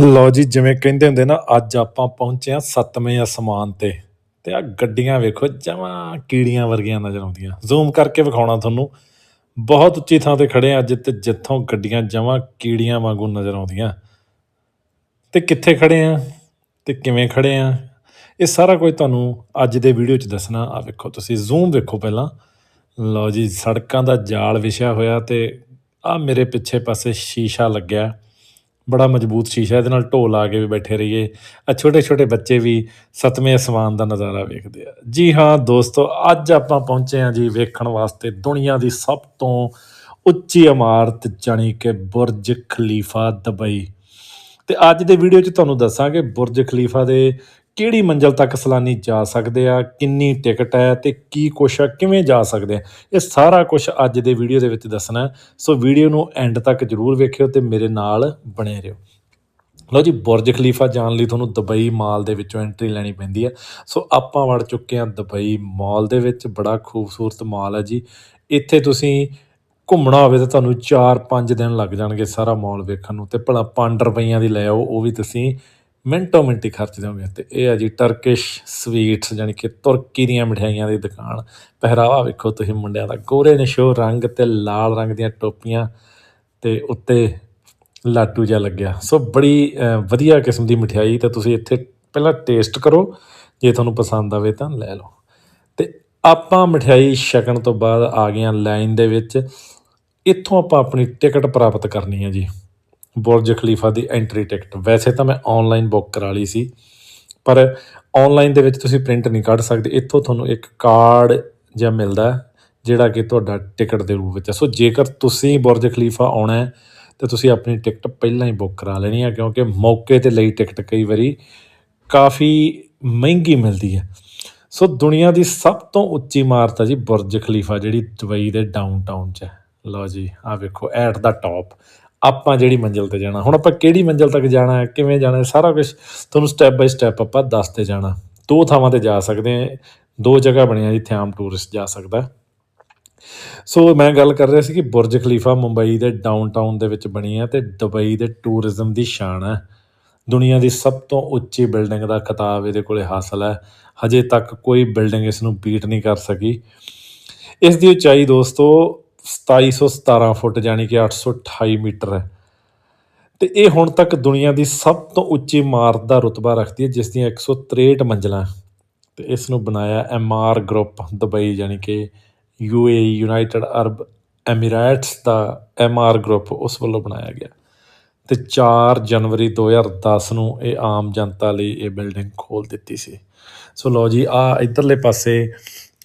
ਲਓ ਜੀ, ਜਿਵੇਂ ਕਹਿੰਦੇ ਹੁੰਦੇ ਨਾ, ਅੱਜ ਆਪਾਂ ਪਹੁੰਚੇ ਆ ਸੱਤਵੇਂ ਅਸਮਾਨ ਤੇ। ਤੇ ਆ ਗੱਡੀਆਂ ਵੇਖੋ, ਜਮਾਂ ਕੀੜੀਆਂ ਵਰਗੀਆਂ ਨਜ਼ਰ ਆਉਂਦੀਆਂ। ਜ਼ੂਮ ਕਰਕੇ ਵਿਖਾਉਣਾ ਤੁਹਾਨੂੰ। ਬਹੁਤ ਉੱਚੀ ਥਾਂ ਤੇ ਖੜੇ ਆ ਅੱਜ ਤੇ ਜਿੱਥੋਂ ਗੱਡੀਆਂ ਜਮਾਂ ਕੀੜੀਆਂ ਵਾਂਗੂ ਨਜ਼ਰ ਆਉਂਦੀਆਂ। ਤੇ ਕਿੱਥੇ ਖੜੇ ਆ ਤੇ ਕਿਵੇਂ ਖੜੇ ਆ ਇਹ ਸਾਰਾ ਕੁਝ ਤੁਹਾਨੂੰ ਅੱਜ ਦੇ ਵੀਡੀਓ 'ਚ ਦੱਸਣਾ। ਆ ਵੇਖੋ, ਤੁਸੀਂ ਜ਼ੂਮ ਵੇਖੋ ਪਹਿਲਾਂ। ਲਓ ਜੀ, ਸੜਕਾਂ ਦਾ ਜਾਲ ਵਿਛਿਆ ਹੋਇਆ ਤੇ ਆ ਮੇਰੇ ਪਿੱਛੇ ਪਾਸੇ ਸ਼ੀਸ਼ਾ ਲੱਗਿਆ। ਬੜਾ ਮਜ਼ਬੂਤ ਸ਼ੀਸ਼ਾ ਇਹਦੇ ਨਾਲ ਢੋਲ ਆ ਕੇ ਵੀ ਬੈਠੇ ਰਹੀਏ। ਆ ਛੋਟੇ ਛੋਟੇ ਬੱਚੇ ਵੀ ਸਤਵੇਂ ਅਸਮਾਨ ਦਾ ਨਜ਼ਾਰਾ ਵੇਖਦੇ ਆ। ਜੀ ਹਾਂ ਦੋਸਤੋ, ਅੱਜ ਆਪਾਂ ਪਹੁੰਚੇ ਆ ਜੀ ਵੇਖਣ ਵਾਸਤੇ ਦੁਨੀਆ ਦੀ ਸਭ ਤੋਂ ਉੱਚੀ ਇਮਾਰਤ ਜਾਣੀ ਕਿ ਬੁਰਜ ਖਲੀਫਾ ਦੁਬਈ। ਤੇ ਅੱਜ ਦੇ ਵੀਡੀਓ 'ਚ ਤੁਹਾਨੂੰ ਦੱਸਾਂਗੇ ਬੁਰਜ ਖਲੀਫਾ ਦੇ ਕਿਹੜੀ ਮੰਜ਼ਲ ਤੱਕ ਸੈਲਾਨੀ ਜਾ ਸਕਦੇ ਆ, ਕਿੰਨੀ ਟਿਕਟ ਹੈ ਤੇ ਕੀ ਕੁਛ ਆ, ਕਿਵੇਂ ਜਾ ਸਕਦੇ ਆ, ਇਹ ਸਾਰਾ ਕੁਝ ਅੱਜ ਦੇ ਵੀਡੀਓ ਦੇ ਵਿੱਚ ਦੱਸਣਾ ਸੋ ਵੀਡੀਓ ਨੂੰ ਐਂਡ ਤੱਕ ਜਰੂਰ ਵੇਖਿਓ ਤੇ ਮੇਰੇ ਨਾਲ ਬਣੇ ਰਹੋ। ਲਓ ਜੀ, ਬੁਰਜ ਖਲੀਫਾ ਜਾਣ ਲਈ ਤੁਹਾਨੂੰ ਦੁਬਈ ਮਾਲ ਦੇ ਵਿੱਚੋਂ ਐਂਟਰੀ ਲੈਣੀ ਪੈਂਦੀ ਹੈ ਸੋ ਆਪਾਂ ਵੜ ਚੁੱਕੇ ਹਾਂ ਦੁਬਈ ਮਾਲ ਦੇ ਵਿੱਚ, ਬੜਾ ਖੂਬਸੂਰਤ ਮਾਲ ਹੈ ਜੀ। ਇੱਥੇ ਤੁਸੀਂ ਘੁੰਮਣਾ ਹੋਵੇ ਤਾਂ ਤੁਹਾਨੂੰ 4-5 ਦਿਨ ਲੱਗ ਜਾਣਗੇ ਸਾਰਾ ਮਾਲ ਵੇਖਣ ਨੂੰ ਤੇ ਭਲਾ 5 ਰੁਪਈਆਂ ਦੀ ਲੈ ਆਓ, ਉਹ ਵੀ ਤੁਸੀਂ ਮਿੰਟੋ ਮਿੰਟੀ ਖਰਚ ਦਿਓਗੇ ਤੇ ਇਹ ਆ ਜੀ ਟਰਕਿਸ਼ ਸਵੀਟਸ ਯਾਨੀ ਕਿ ਤੁਰਕੀ ਦੀਆਂ ਮਠਿਆਈਆਂ ਦੀ ਦੁਕਾਨ। ਪਹਿਰਾਵਾ ਵੇਖੋ ਤੁਸੀਂ ਮੁੰਡਿਆਂ ਦਾ, ਗੋਰੇ ਨਸ਼ੋ ਰੰਗ ਤੇ ਲਾਲ ਰੰਗ ਦੀਆਂ ਟੋਪੀਆਂ ਤੇ ਉੱਤੇ ਲਾਟੂ ਜਿਹਾ ਲੱਗਿਆ। ਸੋ ਬੜੀ ਵਧੀਆ ਕਿਸਮ ਦੀ ਮਠਿਆਈ ਤਾਂ ਤੁਸੀਂ ਇੱਥੇ ਪਹਿਲਾਂ ਟੇਸਟ ਕਰੋ, ਜੇ ਤੁਹਾਨੂੰ ਪਸੰਦ ਆਵੇ ਤਾਂ ਲੈ ਲਓ। ਤੇ ਆਪਾਂ ਮਠਿਆਈ ਛਕਣ ਤੋਂ ਬਾਅਦ ਆ ਗਏ ਹਾਂ ਲਾਈਨ ਦੇ ਵਿੱਚ। ਇੱਥੋਂ ਆਪਾਂ ਆਪਣੀ ਟਿਕਟ ਪ੍ਰਾਪਤ ਕਰਨੀ ਹੈ ਜੀ। ਬੁਰਜ ਖਲੀਫਾ ਦੀ ਐਂਟਰੀ ਟਿਕਟ ਵੈਸੇ ਤਾਂ ਮੈਂ ਆਨਲਾਈਨ ਬੁੱਕ ਕਰਾ ਲਈ ਸੀ, ਪਰ ਆਨਲਾਈਨ ਦੇ ਵਿੱਚ ਤੁਸੀਂ ਪ੍ਰਿੰਟ ਨਹੀਂ ਕੱਢ ਸਕਦੇ। ਇੱਥੋਂ ਤੁਹਾਨੂੰ ਇੱਕ ਕਾਰਡ ਜਿਹਾ ਮਿਲਦਾ ਜਿਹੜਾ ਕਿ ਤੁਹਾਡਾ ਟਿਕਟ ਦੇ ਰੂਪ ਵਿੱਚ ਹੈ। ਸੋ ਜੇਕਰ ਤੁਸੀਂ ਬੁਰਜ ਖਲੀਫਾ ਆਉਣਾ ਹੈ, ਤੇ ਤੁਸੀਂ ਆਪਣੀ ਟਿਕਟ ਪਹਿਲਾਂ ਹੀ ਬੁੱਕ ਕਰਾ ਲੈਣੀ ਹੈ, ਕਿਉਂਕਿ ਮੌਕੇ ਤੇ ਲਈ ਟਿਕਟ ਕਈ ਵਾਰੀ ਕਾਫੀ ਮਹਿੰਗੀ ਮਿਲਦੀ ਹੈ। ਸੋ ਦੁਨੀਆ ਦੀ ਸਭ ਤੋਂ ਉੱਚੀ ਇਮਾਰਤ ਹੈ ਜੀ ਬੁਰਜ ਖਲੀਫਾ, ਜਿਹੜੀ ਦੁਬਈ ਦੇ ਡਾਊਨਟਾਊਨ 'ਚ ਹੈ। ਲਓ ਜੀ ਆ ਵੇਖੋ ਐਟ ਦਾ ਟਾਪ ਆਪਾਂ ਜਿਹੜੀ ਮੰਜ਼ਿਲ ਤੇ ਜਾਣਾ। ਹੁਣ ਆਪਾਂ ਕਿਹੜੀ ਮੰਜ਼ਿਲ ਤੱਕ ਜਾਣਾ ਹੈ, ਕਿਵੇਂ ਜਾਣਾ ਹੈ, ਸਾਰਾ ਕੁਝ ਤੁਹਾਨੂੰ ਸਟੈਪ ਬਾਈ ਸਟੈਪ ਆਪਾਂ ਦੱਸਦੇ ਜਾਣਾ। ਦੋ ਥਾਵਾਂ ਤੇ ਜਾ ਸਕਦੇ ਹਾਂ। ਦੋ ਜਗ੍ਹਾ ਬਣੀਆਂ ਜਿੱਥੇ ਆਮ ਟੂਰਿਸਟ ਜਾ ਸਕਦਾ ਸੋ ਮੈਂ ਗੱਲ ਕਰ ਰਿਹਾ ਸੀ ਕਿ ਬੁਰਜ ਖਲੀਫਾ ਮੁੰਬਈ ਦੇ ਡਾਊਨਟਾਊਨ ਦੇ ਵਿੱਚ ਬਣੀ ਹੈ ਤੇ ਦੁਬਈ ਦੇ ਟੂਰਿਜ਼ਮ ਦੀ ਸ਼ਾਨ ਹੈ। ਦੁਨੀਆ ਦੀ ਸਭ ਤੋਂ ਉੱਚੀ ਬਿਲਡਿੰਗ ਦਾ ਖਿਤਾਬ ਇਹਦੇ ਕੋਲੇ ਹਾਸਲ ਹੈ। ਹਜੇ ਤੱਕ ਕੋਈ ਬਿਲਡਿੰਗ ਇਸ ਨੂੰ ਬੀਟ ਨਹੀਂ ਕਰ ਸਕੀ। ਇਸ ਦੀ ਉਚਾਈ ਦੋਸਤੋ 2717 ਫੁੱਟ ਯਾਨੀ ਕਿ 828 ਮੀਟਰ ਹੈ। ਤੇ ਇਹ ਹੁਣ ਤੱਕ ਦੁਨੀਆ ਦੀ ਸਭ ਤੋਂ ਉੱਚੀ ਇਮਾਰਤ ਦਾ ਰੁਤਬਾ ਰੱਖਦੀ ਹੈ, ਜਿਸ ਦੀਆਂ 163 ਮੰਜ਼ਲਾਂ ਹੈ। ਤੇ ਇਸ ਨੂੰ ਬਣਾਇਆ ਐਮਆਰ ਗਰੁੱਪ ਦੁਬਈ ਯਾਨੀ ਕਿ ਯੂਏਈ ਯੂਨਾਈਟਿਡ ਅਰਬ ਐਮੀਰੇਟਸ ਦਾ ਐਮਆਰ ਗਰੁੱਪ ਉਸ ਵੱਲੋਂ ਬਣਾਇਆ ਗਿਆ। ਤੇ 4 ਜਨਵਰੀ 2010 ਨੂੰ ਇਹ ਆਮ ਜਨਤਾ ਲਈ ਇਹ ਬਿਲਡਿੰਗ ਖੋਲ ਦਿੱਤੀ ਸੀ। ਸੋ ਲਓ ਜੀ ਆ ਇਧਰਲੇ ਪਾਸੇ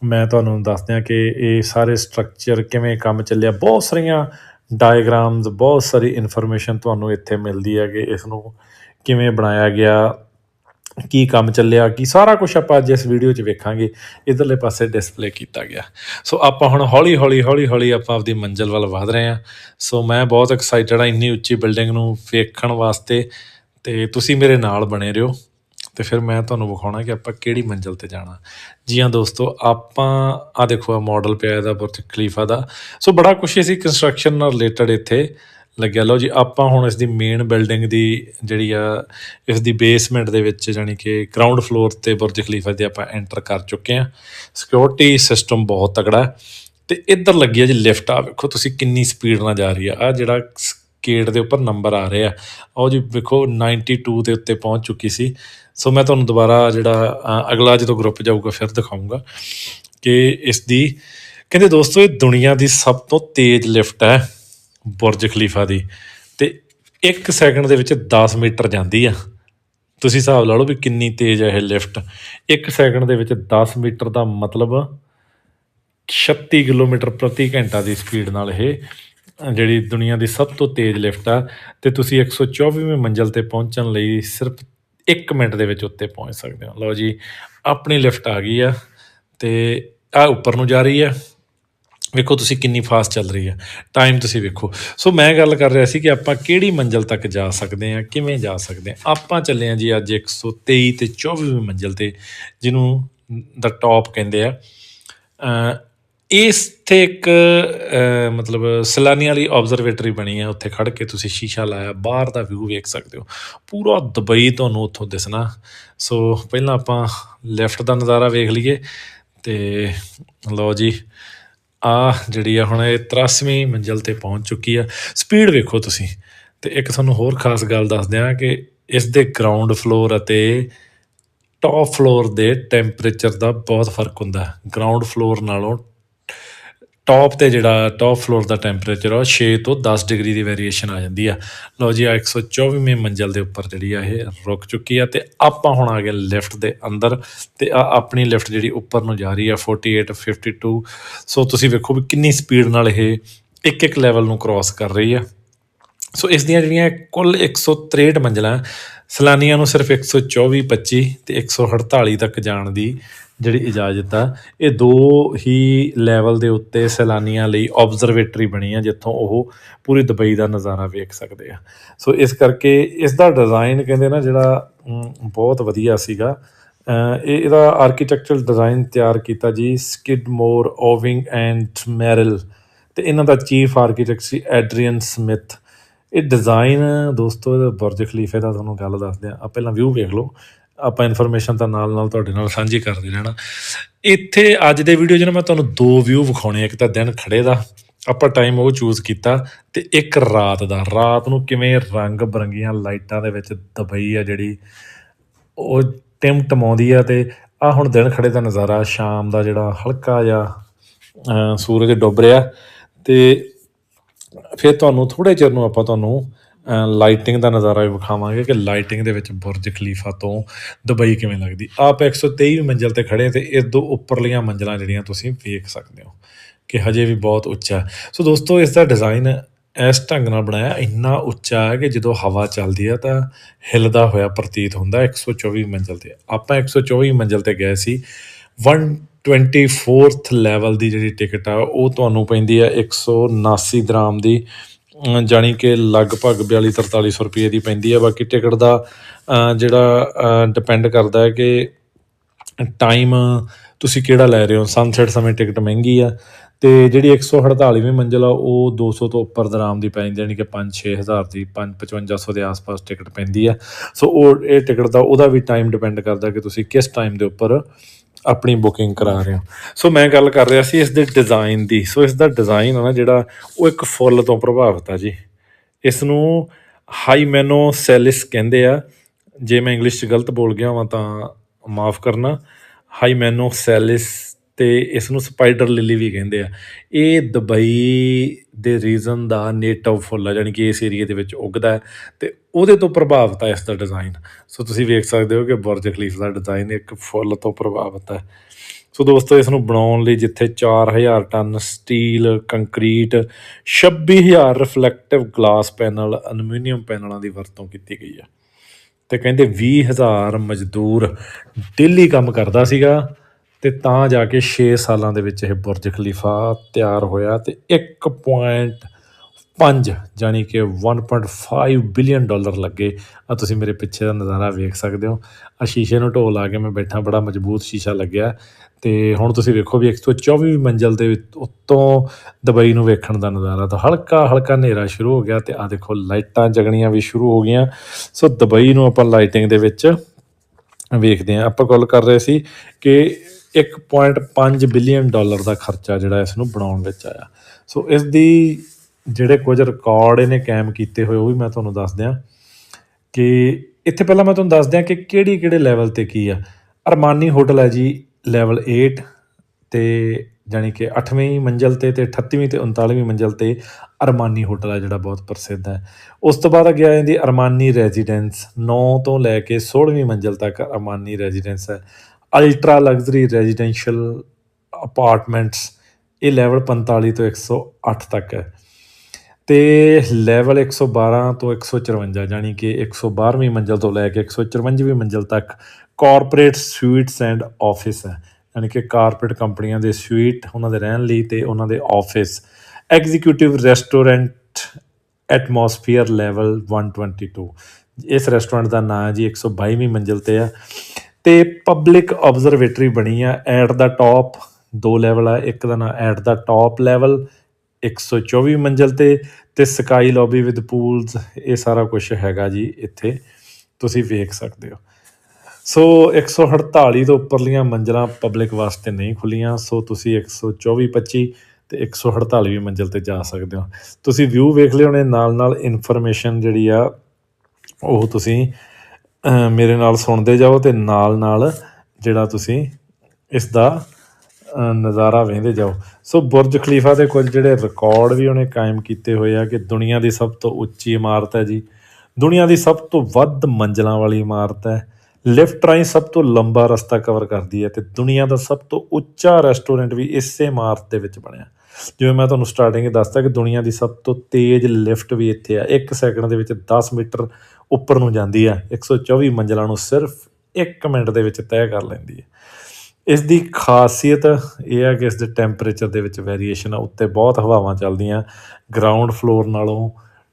ਮੈਂ ਤੁਹਾਨੂੰ ਦੱਸਦਿਆਂ ਕਿ ਇਹ ਸਾਰੇ ਸਟਰਕਚਰ ਕਿਵੇਂ ਕੰਮ ਚੱਲਿਆ, ਬਹੁਤ ਸਾਰੀਆਂ ਡਾਇਗਰਾਮਸ ਬਹੁਤ ਸਾਰੀ ਇਨਫੋਰਮੇਸ਼ਨ ਤੁਹਾਨੂੰ ਇੱਥੇ ਮਿਲਦੀ ਹੈ ਕਿ ਇਸ ਨੂੰ ਕਿਵੇਂ ਬਣਾਇਆ ਗਿਆ, ਕੀ ਕੰਮ ਚੱਲਿਆ, ਕੀ ਸਾਰਾ ਕੁਝ ਆਪਾਂ ਅੱਜ ਇਸ ਵੀਡੀਓ 'ਚ ਵੇਖਾਂਗੇ, ਇਧਰਲੇ ਪਾਸੇ ਡਿਸਪਲੇ ਕੀਤਾ ਗਿਆ। ਸੋ ਆਪਾਂ ਹੁਣ ਹੌਲੀ ਹੌਲੀ ਹੌਲੀ ਹੌਲੀ ਆਪਾਂ ਆਪਦੀ ਮੰਜ਼ਿਲ ਵੱਲ ਵਧ ਰਹੇ ਹਾਂ। ਸੋ ਮੈਂ ਬਹੁਤ ਐਕਸਾਈਟਡ ਹਾਂ, ਇੰਨੀ ਉੱਚੀ ਬਿਲਡਿੰਗ ਨੂੰ ਵੇਖਣ ਵਾਸਤੇ ਤੇ ਤੁਸੀਂ ਮੇਰੇ ਨਾਲ ਬਣੇ ਰਹੋ। ਤੇ ਫਿਰ ਮੈਂ ਤੁਹਾਨੂੰ ਵਿਖਾਉਣਾ ਕਿ ਆਪਾਂ ਕਿਹੜੀ ਮੰਜ਼ਿਲ ਤੇ ਜਾਣਾ। ਜੀ ਹਾਂ ਦੋਸਤੋ, ਆਪਾਂ ਆ ਦੇਖੋ ਆ ਮਾਡਲ ਪਿਆ ਇਹਦਾ ਬੁਰਜ ਖਲੀਫਾ ਦਾ। ਸੋ ਬੜਾ ਕੁਛ ਸੀ ਕੰਸਟਰਕਸ਼ਨ ਨਾਲ ਰਿਲੇਟਡ ਇੱਥੇ। ਲੱਗਿਆ, ਲਓ ਜੀ, ਆਪਾਂ ਹੁਣ ਇਸ ਦੀ ਮੇਨ ਬਿਲਡਿੰਗ ਦੀ ਜਿਹੜੀ ਆ, ਇਸ ਦੀ ਬੇਸਮੈਂਟ ਦੇ ਵਿੱਚ ਜਾਨੀ ਕਿ ਗਰਾਊਂਡ ਫਲੋਰ ਤੇ ਬੁਰਜ ਖਲੀਫਾ 'ਤੇ ਆਪਾਂ ਐਂਟਰ ਕਰ ਚੁੱਕੇ ਹਾਂ। ਸਿਕਿਉਰਿਟੀ ਸਿਸਟਮ ਬਹੁਤ ਤਕੜਾ ਹੈ। ਤੇ ਇੱਧਰ ਲੱਗੀ ਆ ਜੀ ਲਿਫਟ ਆ ਵੇਖੋ, ਤੁਸੀਂ ਕਿੰਨੀ ਸਪੀਡ ਨਾਲ ਜਾ ਰਹੀ ਆ। ਆ ਜਿਹੜਾ ਗੇਟ ਦੇ ਉੱਪਰ ਨੰਬਰ ਆ ਰਹੇ ਆ। ਉਹ ਜੀ, ਵੇਖੋ 92 ਦੇ ਉੱਤੇ ਪਹੁੰਚ ਚੁੱਕੀ ਸੀ। ਸੋ ਮੈਂ ਤੁਹਾਨੂੰ ਦੁਬਾਰਾ ਜਿਹੜਾ ਅਗਲਾ ਜਦੋਂ ਗਰੁੱਪ ਜਾਊਗਾ, ਫਿਰ ਦਿਖਾਊਂਗਾ ਕਿ ਇਸ ਦੀ, ਕਹਿੰਦੇ ਦੋਸਤੋ, ਇਹ ਦੁਨੀਆ ਦੀ ਸਭ ਤੋਂ ਤੇਜ਼ ਲਿਫਟ ਹੈ, ਬੁਰਜ ਖਲੀਫਾ ਦੀ। ਤੇ 1 ਸੈਕਿੰਡ ਦੇ ਵਿੱਚ 10 ਮੀਟਰ ਜਾਂਦੀ ਆ। ਤੁਸੀਂ ਹਿਸਾਬ ਲਾ ਲਓ ਵੀ ਕਿੰਨੀ ਤੇਜ਼ ਹੈ ਇਹ ਲਿਫਟ 1 ਸੈਕਿੰਡ ਦੇ ਵਿੱਚ 10 ਮੀਟਰ ਦਾ ਮਤਲਬ 36 ਕਿਲੋਮੀਟਰ ਪ੍ਰਤੀ ਘੰਟਾ ਦੀ ਸਪੀਡ ਨਾਲ ਇਹ ਜਿਹੜੀ ਦੁਨੀਆ ਦੀ ਸਭ ਤੋਂ ਤੇਜ਼ ਲਿਫਟ ਆ, ਤੇ ਤੁਸੀਂ 124ਵੀਂ ਮੰਜ਼ਲ ਤੇ ਪਹੁੰਚਣ ਲਈ ਸਿਰਫ 1 ਮਿੰਟ ਦੇ ਵਿੱਚ ਉੱਤੇ ਪਹੁੰਚ ਸਕਦੇ ਹੋ। ਲਓ ਜੀ, ਆਪਣੀ ਲਿਫਟ ਆ ਗਈ ਆ, ਤੇ ਆ ਉੱਪਰ ਨੂੰ ਜਾ ਰਹੀ ਆ। ਵੇਖੋ ਤੁਸੀਂ ਕਿੰਨੀ ਫਾਸਟ ਚੱਲ ਰਹੀ ਆ। ਟਾਈਮ ਤੁਸੀਂ ਵੇਖੋ। ਸੋ ਮੈਂ ਗੱਲ ਕਰ ਰਿਹਾ ਸੀ ਕਿ ਆਪਾਂ ਕਿਹੜੀ ਮੰਜ਼ਲ ਤੱਕ ਜਾ ਸਕਦੇ ਹਾਂ ਕਿਵੇਂ ਜਾ ਸਕਦੇ ਹਾਂ ਆਪਾਂ ਚੱਲੇ ਹਾਂ ਜੀ ਅੱਜ 123 ਤੇ 24ਵੀਂ ਮੰਜ਼ਲ ਤੇ, ਜਿਹਨੂੰ ਦਾ ਟੌਪ ਕਹਿੰਦੇ ਆ। ਇਸ 'ਤੇ ਇੱਕ ਮਤਲਬ ਸੈਲਾਨੀਆਂ ਲਈ ਆਬਜ਼ਰਵੇਟਰੀ ਬਣੀ ਹੈ, ਉੱਥੇ ਖੜ ਕੇ ਤੁਸੀਂ ਸ਼ੀਸ਼ਾ ਲਾਇਆ, ਬਾਹਰ ਦਾ ਵਿਊ ਵੇਖ ਸਕਦੇ ਹੋ। ਪੂਰਾ ਦੁਬਈ ਤੁਹਾਨੂੰ ਉੱਥੋਂ ਦਿਸਣਾ। ਸੋ ਪਹਿਲਾਂ ਆਪਾਂ ਲੈਫਟ ਦਾ ਨਜ਼ਾਰਾ ਵੇਖ ਲਈਏ ਤੇ ਲਓ ਜੀ, ਆ ਜਿਹੜੀ ਆ ਹੁਣ ਇਹ 83ਵੀਂ ਮੰਜ਼ਲ ਤੇ ਪਹੁੰਚ ਚੁੱਕੀ ਆ। ਸਪੀਡ ਵੇਖੋ ਤੁਸੀਂ। ਤੇ ਇੱਕ ਤੁਹਾਨੂੰ ਹੋਰ ਖਾਸ ਗੱਲ ਦੱਸ ਦਿਆਂ ਕਿ ਇਸ ਦੇ ਗਰਾਊਂਡ ਫਲੋਰ ਅਤੇ ਟੌਪ ਫਲੋਰ ਦੇ ਟੈਂਪਰੇਚਰ ਦਾ ਬਹੁਤ ਫ਼ਰਕ ਹੁੰਦਾ। ਗਰਾਊਂਡ ਫਲੋਰ ਨਾਲੋਂ ਟੌਪ ਤੇ ਜਿਹੜਾ ਟੌਪ ਫਲੋਰ ਦਾ ਟੈਂਪਰੇਚਰ ਆ 6 ਤੋਂ 10 ਡਿਗਰੀ ਦੀ ਵੇਰੀਏਸ਼ਨ ਆ ਜਾਂਦੀ ਆ। ਲਓ ਜੀ ਆ 124ਵੀਂ ਮੰਜ਼ਲ ਦੇ ਉੱਪਰ ਜਿਹੜੀ ਆ, ਇਹ ਰੁਕ ਚੁੱਕੀ ਆ ਤੇ ਆਪਾਂ ਹੁਣ ਆ ਗਏ ਲਿਫਟ ਦੇ ਅੰਦਰ ਤੇ ਆ ਆਪਣੀ ਲਿਫਟ ਜਿਹੜੀ ਉੱਪਰ ਨੂੰ ਜਾ ਰਹੀ ਆ 48 52 ਸੋ ਤੁਸੀਂ ਵੇਖੋ ਵੀ ਕਿੰਨੀ ਸਪੀਡ ਨਾਲ ਇਹ ਇੱਕ ਇੱਕ ਲੈਵਲ ਨੂੰ ਕ੍ਰਾਸ ਕਰ ਰਹੀ ਆ। ਸੋ ਇਸ ਦੀਆਂ ਜਿਹੜੀਆਂ ਕੁੱਲ 163 ਮੰਜ਼ਲਾਂ, ਸੈਲਾਨੀਆਂ ਨੂੰ ਸਿਰਫ 124 25 ਤੇ 148 ਤੱਕ ਜਾਣ ਦੀ ਜਿਹੜੀ ਇਜਾਜ਼ਤ ਆ, ਇਹ ਦੋ ਹੀ ਲੈਵਲ ਦੇ ਉੱਤੇ ਸੈਲਾਨੀਆਂ ਲਈ ਆਬਜ਼ਰਵੇਟਰੀ ਬਣੀ ਆ, ਜਿੱਥੋਂ ਉਹ ਪੂਰੀ ਦੁਬਈ ਦਾ ਨਜ਼ਾਰਾ ਵੇਖ ਸਕਦੇ ਆ। ਸੋ ਇਸ ਕਰਕੇ ਇਸ ਦਾ ਡਿਜ਼ਾਈਨ ਕਹਿੰਦੇ ਨਾ ਜਿਹੜਾ ਬਹੁਤ ਵਧੀਆ ਸੀਗਾ। ਇਹ ਇਹਦਾ ਆਰਕੀਟੈਕਚਰਲ ਡਿਜ਼ਾਈਨ ਤਿਆਰ ਕੀਤਾ ਜੀ ਸਕਿਡਮੋਰ ਓਵਿੰਗ ਐਂਡ ਮੈਰਲ ਤੇ ਇਹਨਾਂ ਦਾ ਚੀਫ ਆਰਕੀਟੈਕਟ ਸੀ ਐਡਰੀਅਨ ਸਮਿਥ ਇਹ ਡਿਜ਼ਾਈਨ ਦੋਸਤੋ ਬੁਰਜ ਖਲੀਫੇ ਦਾ ਤੁਹਾਨੂੰ ਗੱਲ ਦੱਸਦੇ ਆ ਆ ਪਹਿਲਾਂ ਵਿਊ ਵੇਖ ਲਓ। ਆਪਾਂ ਇਨਫੋਰਮੇਸ਼ਨ ਤਾਂ ਨਾਲ ਨਾਲ ਤੁਹਾਡੇ ਨਾਲ ਸਾਂਝੀ ਕਰਦੇ ਰਹਿਣਾ। ਇੱਥੇ ਅੱਜ ਦੇ ਵੀਡੀਓ 'ਚ ਨਾ ਮੈਂ ਤੁਹਾਨੂੰ ਦੋ ਵਿਊ ਵਿਖਾਉਣੇ ਇੱਕ ਤਾਂ ਦਿਨ ਖੜੇ ਦਾ, ਆਪਾਂ ਟਾਈਮ ਉਹ ਚੂਜ਼ ਕੀਤਾ ਤੇ ਇੱਕ ਰਾਤ ਦਾ। ਰਾਤ ਨੂੰ ਕਿਵੇਂ ਰੰਗ ਬਰੰਗੀਆਂ ਲਾਈਟਾਂ ਦੇ ਵਿੱਚ ਦਬਈ ਆ ਜਿਹੜੀ, ਉਹ ਟਿਮਟਮਾਉਂਦੀ ਆ ਤੇ ਆ ਹੁਣ ਦਿਨ ਖੜੇ ਦਾ ਨਜ਼ਾਰਾ। ਸ਼ਾਮ ਦਾ ਜਿਹੜਾ ਹਲਕਾ ਜਿਹਾ ਸੂਰਜ ਡੁੱਬ ਰਿਹਾ ਤੇ ਫਿਰ ਤੁਹਾਨੂੰ ਥੋੜੇ ਚਿਰ ਨੂੰ ਆਪਾਂ ਤੁਹਾਨੂੰ ਲਾਈਟਿੰਗ ਦਾ ਨਜ਼ਾਰਾ ਵੀ ਵਿਖਾਵਾਂਗੇ ਕਿ ਲਾਈਟਿੰਗ ਦੇ ਵਿੱਚ ਬੁਰਜ ਖਲੀਫਾ ਤੋਂ ਦੁਬਈ ਕਿਵੇਂ ਲੱਗਦੀ। ਆਪ 123 ਮੰਜ਼ਲ ਤੇ ਖੜੇ ਤੇ ਇਸ ਤੋਂ ਉੱਪਰਲੀਆਂ ਮੰਜ਼ਲਾਂ ਜਿਹੜੀਆਂ ਤੁਸੀਂ ਵੇਖ ਸਕਦੇ ਹੋ ਕਿ ਹਜੇ ਵੀ ਬਹੁਤ ਉੱਚਾ ਸੋ ਦੋਸਤੋ, ਇਸ ਦਾ ਡਿਜ਼ਾਈਨ ਇਸ ਢੰਗ ਨਾਲ ਬਣਾਇਆ, ਇੰਨਾ ਉੱਚਾ ਹੈ ਕਿ ਜਦੋਂ ਹਵਾ ਚੱਲਦੀ ਹੈ ਤਾਂ ਹਿੱਲਦਾ ਹੋਇਆ ਪ੍ਰਤੀਤ ਹੁੰਦਾ 124 ਮੰਜ਼ਲ ਤੇ। ਆਪਾਂ 124 ਮੰਜ਼ਲ ਤੇ ਗਏ ਸੀ 124th ਲੈਵਲ ਦੀ ਜਿਹੜੀ ਟਿਕਟ ਆ, ਉਹ ਤੁਹਾਨੂੰ ਪੈਂਦੀ ਆ 179 ਦਰਾਮ ਦੀ ਅਮ ਜਾਣੀ ਕਿ ਲਗਭਗ 42 4300 ਰੁਪਏ ਦੀ ਪੈਂਦੀ ਆ। ਬਾਕੀ ਟਿਕਟ ਦਾ ਜਿਹੜਾ ਡਿਪੈਂਡ ਕਰਦਾ ਹੈ ਕਿ ਟਾਈਮ ਤੁਸੀਂ ਕਿਹੜਾ ਲੈ ਰਹੇ ਹੋ। ਸਨਸੈਟ ਸਮੇਂ ਟਿਕਟ ਮਹਿੰਗੀ ਆ ਤੇ ਜਿਹੜੀ 148ਵੀਂ ਮੰਜ਼ਿਲ ਆ, ਉਹ 200 ਤੋਂ ਉੱਪਰ ਦਰਾਮ ਦੀ ਪੈ ਜਾਂਦੀ ਯਾਨੀ ਕਿ 5-6000 ਦੀ 5-5500 ਦੇ ਆਸ-ਪਾਸ ਟਿਕਟ ਪੈਂਦੀ ਆ। ਸੋ ਉਹ, ਇਹ ਟਿਕਟ ਦਾ ਉਹਦਾ ਵੀ ਟਾਈਮ ਡਿਪੈਂਡ ਕਰਦਾ ਕਿ ਤੁਸੀਂ ਕਿਸ ਟਾਈਮ ਦੇ ਉੱਪਰ ਆਪਣੀ ਬੁਕਿੰਗ ਕਰਾ ਰਹੇ ਹੋ। ਸੋ ਮੈਂ ਗੱਲ ਕਰ ਰਿਹਾ ਸੀ ਇਸ ਦੇ ਡਿਜ਼ਾਈਨ ਦੀ। ਸੋ ਇਸ ਦਾ ਡਿਜ਼ਾਈਨ ਆ ਨਾ ਜਿਹੜਾ ਉਹ ਇੱਕ ਫੁੱਲ ਤੋਂ ਪ੍ਰਭਾਵਿਤ ਆ ਜੀ। ਇਸ ਨੂੰ ਹਾਈਮੈਨੋਸੈਲਿਸ ਕਹਿੰਦੇ ਆ। ਜੇ ਮੈਂ ਇੰਗਲਿਸ਼ 'ਚ ਗਲਤ ਬੋਲ ਗਿਆ ਹਾਂ ਤਾਂ ਮਾਫ ਕਰਨਾ। ਹਾਈਮੈਨੋਸੈਲਿਸ ਤੇ ਇਸ ਨੂੰ ਸਪਾਈਡਰ ਲਿਲੀ ਵੀ ਕਹਿੰਦੇ ਆ। ਇਹ ਦੁਬਈ ਦੇ ਰੀਜਨ ਦਾ ਨੇਟਿਵ ਫੁੱਲ ਆ, ਜਾਣੀ ਕਿ ਇਸ ਏਰੀਆ ਦੇ ਵਿੱਚ ਉੱਗਦਾ ਹੈ ਤੇ ਉਹਦੇ ਤੋਂ ਪ੍ਰਭਾਵਿਤ ਆ ਇਸ ਦਾ ਡਿਜ਼ਾਈਨ ਸੋ ਤੁਸੀਂ ਵੇਖ ਸਕਦੇ ਹੋ ਕਿ ਬੁਰਜ ਖਲੀਫ ਦਾ ਡਿਜ਼ਾਈਨ ਇੱਕ ਫੁੱਲ ਤੋਂ ਪ੍ਰਭਾਵਿਤ ਹੈ। ਸੋ ਦੋਸਤੋ ਇਸ ਨੂੰ ਬਣਾਉਣ ਲਈ ਜਿੱਥੇ 4000 ton steel concrete 26000 reflective glass panel aluminium ਪੈਨਲਾਂ ਦੀ ਵਰਤੋਂ ਕੀਤੀ ਗਈ ਹੈ। ਤੇ ਕਹਿੰਦੇ 20000 ਮਜ਼ਦੂਰ ਡੇਲੀ ਕੰਮ ਕਰਦਾ ਸੀਗਾ। ਤੇ ਤਾਂ ਜਾ ਕੇ 6 ਸਾਲਾਂ ਦੇ ਵਿੱਚ ਇਹ ਬੁਰਜ ਖਲੀਫਾ ਤਿਆਰ ਹੋਇਆ ਤੇ 1.5 ਜਾਨੀ ਕਿ 1.5 ਬਿਲੀਅਨ ਡਾਲਰ ਲੱਗੇ। ਆ ਤੁਸੀਂ ਮੇਰੇ ਪਿੱਛੇ ਦਾ ਨਜ਼ਾਰਾ ਵੇਖ ਸਕਦੇ ਹੋ। ਆ ਸ਼ੀਸ਼ੇ ਨੂੰ ਢੋਲ ਆ ਕੇ ਮੈਂ ਬੈਠਾ, ਬੜਾ ਮਜ਼ਬੂਤ ਸ਼ੀਸ਼ਾ ਲੱਗਿਆ। ਤੇ ਹੁਣ ਤੁਸੀਂ ਵੇਖੋ ਵੀ 124ਵੀਂ ਮੰਜ਼ਲ ਦੇ ਉੱਤੋਂ ਦੁਬਈ ਨੂੰ ਵੇਖਣ ਦਾ ਨਜ਼ਾਰਾ ਤਾਂ ਹਲਕਾ ਹਲਕਾ ਹਨੇਰਾ ਸ਼ੁਰੂ ਹੋ ਗਿਆ ਤੇ ਆ ਦੇਖੋ ਲਾਈਟਾਂ ਜਗਣੀਆਂ ਵੀ ਸ਼ੁਰੂ ਹੋ ਗਈਆਂ। ਸੋ ਦੁਬਈ ਨੂੰ ਆਪਾਂ ਲਾਈਟਿੰਗ ਦੇ ਵਿੱਚ ਵੇਖਦੇ ਹਾਂ। ਆਪਾਂ ਗੱਲ ਕਰ ਰਹੇ ਸੀ ਕਿ 1.5 ਬਿਲੀਅਨ ਡਾਲਰ ਦਾ ਖਰਚਾ ਜਿਹੜਾ ਇਸ ਨੂੰ ਬਣਾਉਣ ਵਿੱਚ ਆਇਆ। ਸੋ ਇਸ ਦੀ ਜਿਹੜੇ ਕੁਝ ਰਿਕਾਰਡ ਇਹਨੇ ਕਾਇਮ ਕੀਤੇ ਹੋਏ, ਉਹ ਵੀ ਮੈਂ ਤੁਹਾਨੂੰ ਦੱਸ ਦਿਆਂ ਕਿ ਇੱਥੇ ਪਹਿਲਾਂ ਮੈਂ ਤੁਹਾਨੂੰ ਦੱਸ ਦਿਆਂ ਕਿ ਕਿਹੜੀ ਕਿਹੜੇ ਲੈਵਲ ਤੇ ਕੀ ਆ। ਅਰਮਾਨੀ ਹੋਟਲ ਹੈ ਜੀ ਲੈਵਲ 8 ਤੇ ਜਾਣੀ ਕਿ 8ਵੀਂ ਮੰਜ਼ਲ ਤੇ ਤੇ 38ਵੀਂ ਤੇ 39ਵੀਂ ਮੰਜ਼ਲ ਤੇ ਅਰਮਾਨੀ ਹੋਟਲ ਹੈ ਜਿਹੜਾ ਬਹੁਤ ਪ੍ਰਸਿੱਧ ਹੈ। ਉਸ ਤੋਂ ਬਾਅਦ ਅੱਗੇ ਆ ਜਾਂਦੀ ਅਰਮਾਨੀ ਰੈਜ਼ੀਡੈਂਸ 9 ਤੋਂ ਲੈ ਕੇ 16ਵੀਂ ਮੰਜ਼ਲ ਤੱਕ ਅਰਮਾਨੀ ਰੈਜ਼ੀਡੈਂਸ ਹੈ। ਅਲਟਰਾ ਲਗਜ਼ਰੀ ਰੈਜ਼ੀਡੈਂਸ਼ੀਅਲ ਅਪਾਰਟਮੈਂਟਸ ਇਹ ਲੈਵਲ 45 ਤੋਂ 108 ਤੱਕ ਹੈ। ਤੇ ਲੈਵਲ 112 ਤੋਂ 154 ਜਾਨੀ ਕਿ 112ਵੀਂ ਮੰਜ਼ਲ ਤੋਂ ਲੈ ਕੇ 154ਵੀਂ ਮੰਜ਼ਲ ਤੱਕ ਕਾਰਪੋਰੇਟ ਸਵੀਟਸ ਐਂਡ ਆਫਿਸ ਹੈ। ਯਾਨੀ ਕਿ ਕਾਰਪੋਰੇਟ ਕੰਪਨੀਆਂ ਦੇ ਸਵੀਟ ਉਹਨਾਂ ਦੇ ਰਹਿਣ ਲਈ ਤੇ ਉਹਨਾਂ ਦੇ office executive restaurant atmosphere level 122 ਇਸ ਰੈਸਟੋਰੈਂਟ ਦਾ ਨਾਮ ਹੈ ਜੀ 122ਵੀਂ ਮੰਜ਼ਿਲ ਤੇ ਆ ਤੇ ਪਬਲਿਕ ਆਬਜ਼ਰਵੇਟਰੀ ਬਣੀ ਆ ਐਟ ਦਾ ਟਾਪ ਦੋ ਲੈਵਲ ਆ, ਇੱਕ ਦਾ ਨਾਂ ਐਟ ਦਾ ਟਾਪ ਲੈਵਲ 124 ਮੰਜ਼ਲ ਤੇ ਤੇ ਸਕਾਈ ਲੌਬੀ ਵਿਦ ਪੂਲਸ ਇਹ ਸਾਰਾ ਕੁਝ ਹੈਗਾ ਜੀ ਇੱਥੇ, ਤੁਸੀਂ ਵੇਖ ਸਕਦੇ ਹੋ। ਸੋ 148 ਤੋਂ ਉੱਪਰਲੀਆਂ ਮੰਜ਼ਲਾਂ ਪਬਲਿਕ ਵਾਸਤੇ ਨਹੀਂ ਖੁੱਲੀਆਂ ਸੋ ਤੁਸੀਂ 124 25 ਤੇ 148ਵੀਂ ਮੰਜ਼ਲ ਤੇ ਜਾ ਸਕਦੇ ਹੋ। ਤੁਸੀਂ ਵਿਊ ਵੇਖ ਲਿਓ ਨਾਲ ਨਾਲ ਇਨਫੋਰਮੇਸ਼ਨ ਜਿਹੜੀ ਆ, ਉਹ ਤੁਸੀਂ ਮੇਰੇ ਨਾਲ ਸੁਣਦੇ ਜਾਓ ਅਤੇ ਨਾਲ ਨਾਲ ਜਿਹੜਾ ਤੁਸੀਂ ਇਸ ਦਾ ਨਜ਼ਾਰਾ ਵੇਖਦੇ ਜਾਓ। ਸੋ ਬੁਰਜ ਖਲੀਫਾ ਦੇ ਕੁਝ ਜਿਹੜੇ ਰਿਕਾਰਡ ਵੀ ਉਹਨੇ ਕਾਇਮ ਕੀਤੇ ਹੋਏ ਆ ਕਿ ਦੁਨੀਆ ਦੀ ਸਭ ਤੋਂ ਉੱਚੀ ਇਮਾਰਤ ਹੈ ਜੀ। ਦੁਨੀਆ ਦੀ ਸਭ ਤੋਂ ਵੱਧ ਮੰਜ਼ਲਾਂ ਵਾਲੀ ਇਮਾਰਤ ਹੈ। ਲਿਫਟ ਰਾਹੀਂ ਸਭ ਤੋਂ ਲੰਬਾ ਰਸਤਾ ਕਵਰ ਕਰਦੀ ਹੈ ਤੇ ਦੁਨੀਆ ਦਾ ਸਭ ਤੋਂ ਉੱਚਾ ਰੈਸਟੋਰੈਂਟ ਵੀ ਇਸੇ ਇਮਾਰਤ ਦੇ ਵਿੱਚ ਬਣਿਆ। ਜਿਵੇਂ ਮੈਂ ਤੁਹਾਨੂੰ ਸਟਾਰਟਿੰਗ 'ਚ ਦੱਸਤਾ ਕਿ ਦੁਨੀਆ ਦੀ ਸਭ ਤੋਂ ਤੇਜ਼ ਲਿਫਟ ਵੀ ਇੱਥੇ ਆ 1 ਸੈਕਿੰਡ ਦੇ ਵਿੱਚ 10 ਮੀਟਰ ਉੱਪਰ ਨੂੰ ਜਾਂਦੀ ਆ 124 ਮੰਜ਼ਲਾਂ ਨੂੰ ਸਿਰਫ 1 ਮਿੰਟ ਦੇ ਵਿੱਚ ਤੈਅ ਕਰ ਲੈਂਦੀ ਹੈ ਇਸ ਦੀ ਖਾਸੀਅਤ ਇਹ ਹੈ ਕਿ ਇਸ ਦੇ ਟੈਂਪਰੇਚਰ ਦੇ ਵਿੱਚ ਵੇਰੀਏਸ਼ਨ ਆ, ਉੱਤੇ ਬਹੁਤ ਹਵਾਵਾਂ ਚੱਲਦੀਆਂ ਗਰਾਊਂਡ ਫਲੋਰ ਨਾਲੋਂ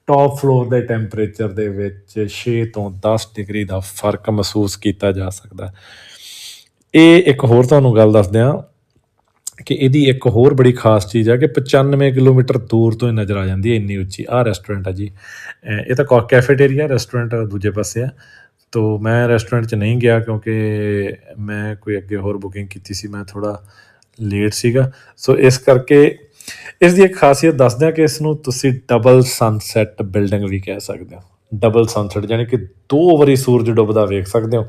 ਟਾਪ ਫਲੋਰ ਦੇ ਟੈਂਪਰੇਚਰ ਦੇ ਵਿੱਚ 6 ਤੋਂ 10 ਡਿਗਰੀ ਦਾ ਫ਼ਰਕ ਮਹਿਸੂਸ ਕੀਤਾ ਜਾ ਸਕਦਾ। ਇਹ ਇੱਕ ਹੋਰ ਤੁਹਾਨੂੰ ਗੱਲ ਦੱਸਦੇ ਹਾਂ ਕਿ ਇਹਦੀ ਇੱਕ ਹੋਰ ਬੜੀ ਖਾਸ ਚੀਜ਼ ਹੈ ਕਿ 95 ਕਿਲੋਮੀਟਰ ਦੂਰ ਤੋਂ ਹੀ ਨਜ਼ਰ ਆ ਜਾਂਦੀ ਹੈ, ਇੰਨੀ ਉੱਚੀ। ਆਹ ਰੈਸਟੋਰੈਂਟ ਆ ਜੀ। ਇਹ ਤਾਂ ਕਾ ਕੈਫੇਟੇਰੀਆ ਰੈਸਟੋਰੈਂਟ ਦੂਜੇ ਪਾਸੇ ਆ। ਤੋ ਮੈਂ ਰੈਸਟੋਰੈਂਟ 'ਚ ਨਹੀਂ ਗਿਆ ਕਿਉਂਕਿ ਮੈਂ ਕੋਈ ਅੱਗੇ ਹੋਰ ਬੁਕਿੰਗ ਕੀਤੀ ਸੀ, ਮੈਂ ਥੋੜਾ ਲੇਟ ਸੀਗਾ। ਸੋ ਇਸ ਕਰਕੇ ਇਸ ਦੀ ਇੱਕ ਖਾਸੀਅਤ ਦੱਸਦੇ ਹਾਂ ਕਿ ਇਸ ਨੂੰ ਤੁਸੀਂ ਡਬਲ ਸਨਸੈਟ ਬਿਲਡਿੰਗ ਵੀ ਕਹਿ ਸਕਦੇ ਹੋ। ਡਬਲ ਸਨਸੈਟ ਯਾਨੀ ਕਿ ਦੋ ਵਾਰੀ ਸੂਰਜ ਡੁੱਬਦਾ ਵੇਖ ਸਕਦੇ ਹੋ।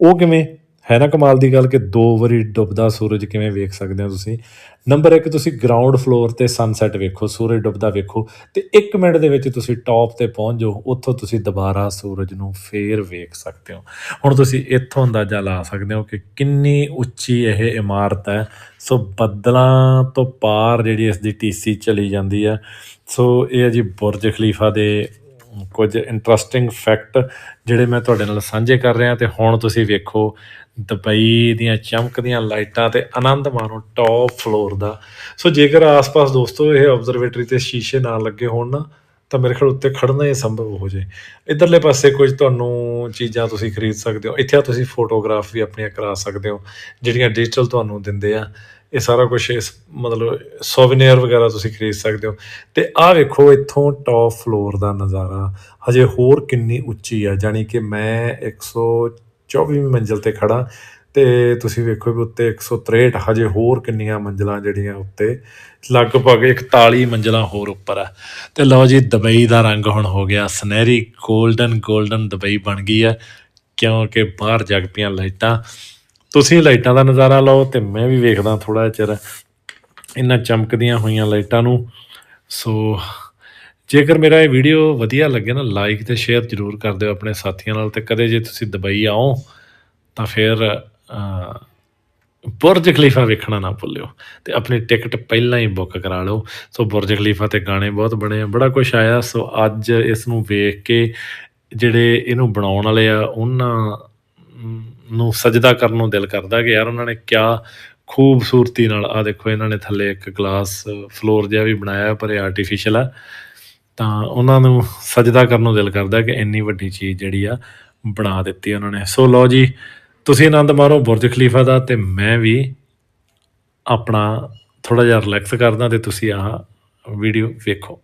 ਉਹ ਕਿਵੇਂ? ਹੈ ਨਾ ਕਮਾਲ ਦੀ ਗੱਲ ਕਿ ਦੋ ਵਾਰੀ ਡੁੱਬਦਾ ਸੂਰਜ ਕਿਵੇਂ ਵੇਖ ਸਕਦੇ ਹੋ ਤੁਸੀਂ? ਨੰਬਰ 1 ਤੁਸੀਂ ਗਰਾਊਂਡ ਫਲੋਰ ਤੇ ਸਨਸੈਟ ਵੇਖੋ, ਸੂਰਜ ਡੁੱਬਦਾ ਵੇਖੋ ਤੇ 1 ਮਿੰਟ ਦੇ ਵਿੱਚ ਤੁਸੀਂ ਟੌਪ ਤੇ ਪਹੁੰਚ ਜਾਓ, ਉੱਥੋਂ ਤੁਸੀਂ ਦੁਬਾਰਾ ਸੂਰਜ ਨੂੰ ਫੇਰ ਵੇਖ ਸਕਦੇ ਹੋ। ਹੁਣ ਤੁਸੀਂ ਇੱਥੋਂ ਅੰਦਾਜ਼ਾ ਲਾ ਸਕਦੇ ਹੋ ਕਿ ਕਿੰਨੀ ਉੱਚੀ ਇਹ ਇਮਾਰਤ ਹੈ। ਸੋ ਬੱਦਲਾਂ ਤੋਂ ਪਾਰ ਜਿਹੜੀ ਇਸ ਦੀ ਟੀਸੀ ਚਲੀ ਜਾਂਦੀ ਹੈ। ਸੋ ਇਹ ਹੈ ਜੀ ਬੁਰਜ ਖਲੀਫਾ ਦੇ ਕੁਝ ਇੰਟਰਸਟਿੰਗ ਫੈਕਟ ਜਿਹੜੇ ਮੈਂ ਤੁਹਾਡੇ ਨਾਲ ਸਾਂਝੇ ਕਰ ਰਿਹਾ ਤੇ ਹੁਣ ਤੁਸੀਂ ਵੇਖੋ, ਦੁਬਈ ਦੀਆਂ ਚਮਕਦੀਆਂ ਲਾਈਟਾਂ ਤੇ ਆਨੰਦ ਮਾਣੋ ਟੌਪ ਫਲੋਰ ਦਾ। ਸੋ ਜੇਕਰ ਆਸ-ਪਾਸ ਦੋਸਤੋ ਇਹ ਆਬਜ਼ਰਵੇਟਰੀ ਤੇ ਸ਼ੀਸ਼ੇ ਨਾ ਲੱਗੇ ਹੋਣ ਨਾ, ਤਾਂ ਮੇਰੇ ਖਿਆਲ ਉੱਤੇ ਖੜਨਾ ਹੀ ਸੰਭਵ ਹੋ ਜੇ। ਇਧਰਲੇ ਪਾਸੇ ਕੁਝ ਤੁਹਾਨੂੰ ਚੀਜ਼ਾਂ ਤੁਸੀਂ ਖਰੀਦ ਸਕਦੇ ਹੋ। ਇੱਥੇ ਤੁਸੀਂ ਫੋਟੋਗ੍ਰਾਫ ਵੀ ਆਪਣੀਆਂ ਕਰਾ ਸਕਦੇ ਹੋ, ਜਿਹੜੀਆਂ ਡਿਜੀਟਲ ਤੁਹਾਨੂੰ ਦਿੰਦੇ ਆ। ਇਹ ਸਾਰਾ ਕੁਝ ਇਸ ਮਤਲਬ ਸੋਵੀਨੀਅਰ ਵਗੈਰਾ ਤੁਸੀਂ ਖਰੀਦ ਸਕਦੇ ਹੋ। ਤੇ ਆਹ ਵੇਖੋ, ਇੱਥੋਂ ਟੌਪ ਫਲੋਰ ਦਾ ਨਜ਼ਾਰਾ, ਹਜੇ ਹੋਰ ਕਿੰਨੀ ਉੱਚੀ ਆ ਜਾਨੀ ਕਿ ਮੈਂ 124ਵੀਂ ਮੰਜ਼ਿਲ ਤੇ ਖੜਾ ਤੇ ਤੁਸੀਂ ਵੇਖੋ ਵੀ ਉੱਤੇ 163 ਹਜੇ ਹੋਰ ਕਿੰਨੀਆਂ ਮੰਜ਼ਲਾਂ ਜਿਹੜੀਆਂ ਉੱਤੇ, ਲਗਭਗ 41 ਮੰਜ਼ਲਾਂ ਹੋਰ ਉੱਪਰ ਆ। ਤੇ ਲਓ ਜੀ, ਦੁਬਈ ਦਾ ਰੰਗ ਹੁਣ ਹੋ ਗਿਆ ਸੁਨਹਿਰੀ 골ਡਨ 골ਡਨ ਦੁਬਈ ਬਣ ਗਈ ਆ, ਕਿਉਂਕਿ ਬਾਹਰ ਜਗ ਪਈਆਂ ਲਾਈਟਾਂ। ਤੁਸੀਂ ਲਾਈਟਾਂ ਦਾ ਨਜ਼ਾਰਾ ਲਓ ਤੇ ਮੈਂ ਵੀ ਵੇਖਦਾ ਥੋੜਾ ਚਿਰ। ਇਹਨਾਂ ਚਮਕਦੀਆਂ ਹੋਈਆਂ ਲਾਈਟਾਂ ਨੂੰ। ਸੋ ਜੇਕਰ ਮੇਰਾ ਇਹ ਵੀਡੀਓ ਵਧੀਆ ਲੱਗੇ ਨਾ ਲਾਈਕ ਤੇ ਸ਼ੇਅਰ ਜ਼ਰੂਰ ਕਰ ਦਿਓ ਆਪਣੇ ਸਾਥੀਆਂ ਨਾਲ ਤੇ ਕਦੇ ਜੇ ਤੁਸੀਂ ਦੁਬਈ ਆਓ, ਤਾਂ ਫਿਰ ਬੁਰਜ ਖਲੀਫਾ ਵੇਖਣਾ ਨਾ ਭੁੱਲਿਓ ਤੇ ਆਪਣੀ ਟਿਕਟ ਪਹਿਲਾਂ ਹੀ ਬੁੱਕ ਕਰਾ ਲਓ। ਸੋ ਬੁਰਜ ਖਲੀਫਾ ਤੇ ਗਾਣੇ ਬਹੁਤ ਬਣੇ ਆ, ਬੜਾ ਕੁਝ ਆਇਆ। ਸੋ ਅੱਜ ਇਸ ਨੂੰ ਵੇਖ ਕੇ ਜਿਹੜੇ ਇਹਨੂੰ ਬਣਾਉਣ ਵਾਲੇ ਆ, ਉਹਨਾਂ ਨੂੰ ਸਜਦਾ ਕਰਨ ਨੂੰ ਦਿਲ ਕਰਦਾ ਕਿ ਯਾਰ ਉਹਨਾਂ ਨੇ ਕਿਆ ਖੂਬਸੂਰਤੀ ਨਾਲ ਆ ਦੇਖੋ ਇਹਨਾਂ ਨੇ ਥੱਲੇ ਇੱਕ ਗਲਾਸ ਫਲੋਰ ਜਿਹਾ ਵੀ ਬਣਾਇਆ, ਪਰ ਇਹ ਆਰਟੀਫੀਸ਼ੀਅਲ ਆ। ਤਾਂ ਉਹਨਾਂ ਨੂੰ ਸਜਦਾ ਕਰਨ ਨੂੰ ਦਿਲ ਕਰਦਾ ਕਿ ਇੰਨੀ ਵੱਡੀ ਚੀਜ਼ ਜਿਹੜੀ ਆ, ਬਣਾ ਦਿੱਤੀ ਉਹਨਾਂ ਨੇ। ਸੋ ਲਓ ਜੀ, ਤੁਸੀਂ ਆਨੰਦ ਮਾਰੋ ਬੁਰਜ ਖਲੀਫਾ ਦਾ ਤੇ ਮੈਂ ਵੀ ਆਪਣਾ ਥੋੜਾ ਜਿਹਾ ਰਿਲੈਕਸ ਕਰਦਾ ਤੇ ਤੁਸੀਂ ਆਹ ਵੀਡੀਓ ਵੇਖੋ।